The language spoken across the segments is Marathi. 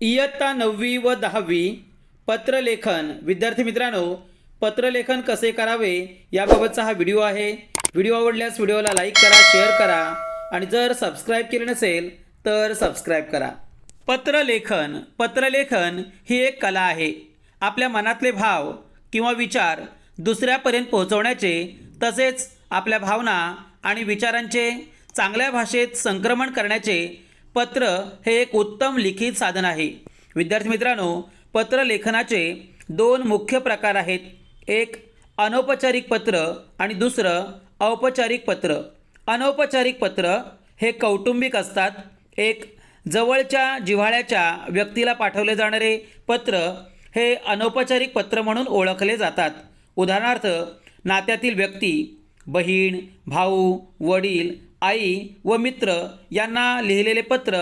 इयत्ता नववी व दहावी पत्रलेखन. विद्यार्थी मित्रांनो पत्रलेखन कसे करावे याबाबतचा हा व्हिडिओ आहे. व्हिडिओ आवडल्यास व्हिडिओला लाईक करा शेअर करा आणि जर सबस्क्राईब केले नसेल तर सबस्क्राईब करा. पत्रलेखन. पत्रलेखन ही एक कला आहे. आपल्या मनातले भाव किंवा विचार दुसऱ्यापर्यंत पोहोचवण्याचे तसेच आपल्या भावना आणि विचारांचे चांगल्या भाषेत संक्रमण करण्याचे पत्र हे एक उत्तम लिखित साधन आहे. विद्यार्थी मित्रांनो पत्रलेखनाचे दोन मुख्य प्रकार आहेत. एक अनौपचारिक पत्र आणि दुसरं औपचारिक पत्र. अनौपचारिक पत्र हे कौटुंबिक असतात. एक जवळच्या जिव्हाळ्याच्या व्यक्तीला पाठवले जाणारे पत्र हे अनौपचारिक पत्र म्हणून ओळखले जातात. उदाहरणार्थ नात्यातील व्यक्ती बहीण भाऊ वडील आई व मित्र यांना लिहिलेले पत्र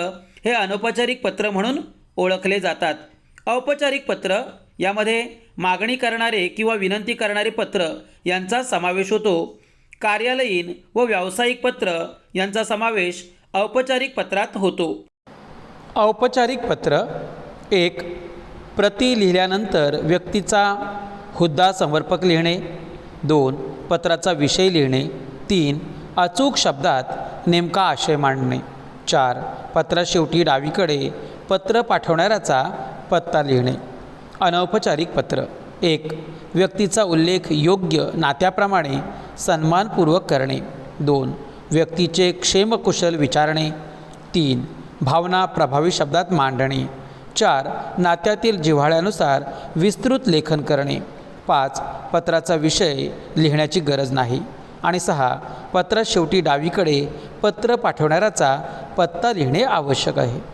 हे अनौपचारिक पत्र म्हणून ओळखले जातात. औपचारिक पत्र यामध्ये मागणी करणारे किंवा विनंती करणारे पत्र यांचा समावेश होतो. कार्यालयीन व व्यावसायिक पत्र यांचा समावेश औपचारिक पत्रात होतो. औपचारिक पत्र एक प्रति लिहिल्यानंतर व्यक्तीचा हुद्दा समर्पक लिहिणे दोन पत्राचा विषय लिहिणे तीन अचूक शब्दात नेमका आशय मांडणे. चार पत्राशेवटी डावीकडे पत्र पाठवणाऱ्याचा पत्ता लिहिणे. अनौपचारिक पत्र. एक व्यक्तीचा उल्लेख योग्य नात्याप्रमाणे सन्मानपूर्वक करणे. दोन व्यक्तीचे क्षेमकुशल विचारणे. तीन भावना प्रभावी शब्दात मांडणे. चार नात्यातील जिव्हाळ्यानुसार विस्तृत लेखन करणे. पाच पत्राचा विषय लिहिण्याची गरज नाही. आणि सहा पत्रात शेवटी डावीकडे पत्र पाठवणाऱ्याचा पत्ता लिहिणे आवश्यक आहे.